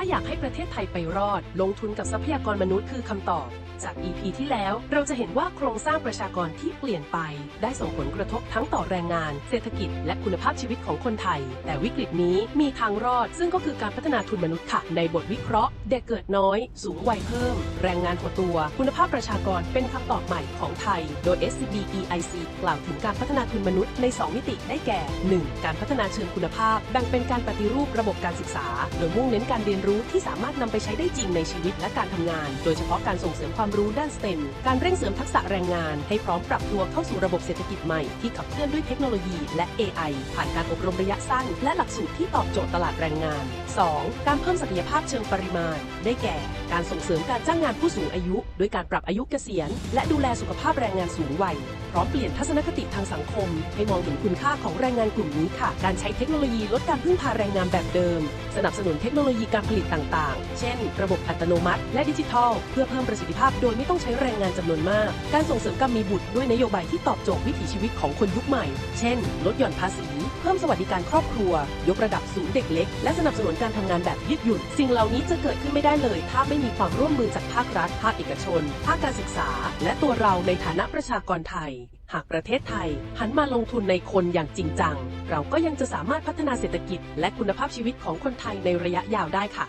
าอยากให้ประเทศไทยไปรอด ลงทุนกับทรัพยากรมนุษย์คือคำตอบ จาก EP ที่แล้วเราจะเห็นว่าโครงสร้างประชากรที่เปลี่ยนไป ได้ส่งผลกระทบทั้งต่อแรงงาน เศรษฐกิจ และคุณภาพชีวิตของคนไทย แต่วิกฤตนี้มีทางรอด ซึ่งก็คือการพัฒนาทุนมนุษย์ค่ะ ในบทวิเคราะห์ เด็กเกิดน้อย สูงวัยเพิ่ม แรงงานหดตัว คุณภาพประชากรเป็นคำตอบใหม่ของไทย โดย SCB EIC กล่าวถึงการพัฒนาทุนมนุษย์ใน 2 มิติได้แก่ 1. การพัฒนาเชิงคุณภาพแบ่งเป็นการปฏิรูประบบการศึกษา โดยมุ่งเน้นการเรียนรู้ที่สามารถนำไปใช้ได้จริงในชีวิตและการทำงาน โดยเฉพาะการส่งเสริมความรู้ด้าน STEM การเร่งเสริมทักษะแรงงาน ให้พร้อมปรับตัวเข้าสู่ระบบเศรษฐกิจใหม่ที่ขับเคลื่อนด้วยเทคโนโลยีและ AI ผ่านการอบรมระยะสั้น และหลักสูตรที่ตอบโจทย์ตลาดแรงงาน 2. การเพิ่มศักยภาพเชิงปริมาณ ได้แก่ การส่งเสริมการจ้างงานผู้สูงอายุโดยการปรับอายุเกษียณ และดูแลสุขภาพแรงงานสูงวัย พร้อมเปลี่ยนทัศนคติทางสังคม ให้มองเห็นคุณค่าของแรงงานกลุ่มนี้ค่ะ การใช้เทคโนโลยีลดการพึ่งพาแรงงานแบบเดิม สนับสนุนเทคโนโลยีการผลิตต่างๆ เช่น ระบบอัตโนมัติ และดิจิทัล เพื่อเพิ่มประสิทธิภาพโดยไม่ต้องใช้แรงงานจำนวนมาก การส่งเสริมการมีบุตรด้วยนโยบายที่ตอบโจทย์วิถีชีวิตของคนยุคใหม่ เช่น ลดหย่อนภาษี เพิ่มสวัสดิการครอบครัว ยกระดับศูนย์เด็กเล็ก และสนับสนุนการทำงานแบบยืดหยุ่น สิ่งเหล่านี้จะเกิดขึ้นไม่ได้เลย ถ้าไม่มีความร่วมมือจากภาครัฐ ภาคเอกชน ภาคการศึกษา และตัวเราในฐานะประชากรไทยหากประเทศไทย หันมาลงทุนในคนอย่างจริงจัง เราก็ยังจะสามารถพัฒนาเศรษฐกิจ และคุณภาพชีวิตของคนไทยในระยะยาวได้ค่ะ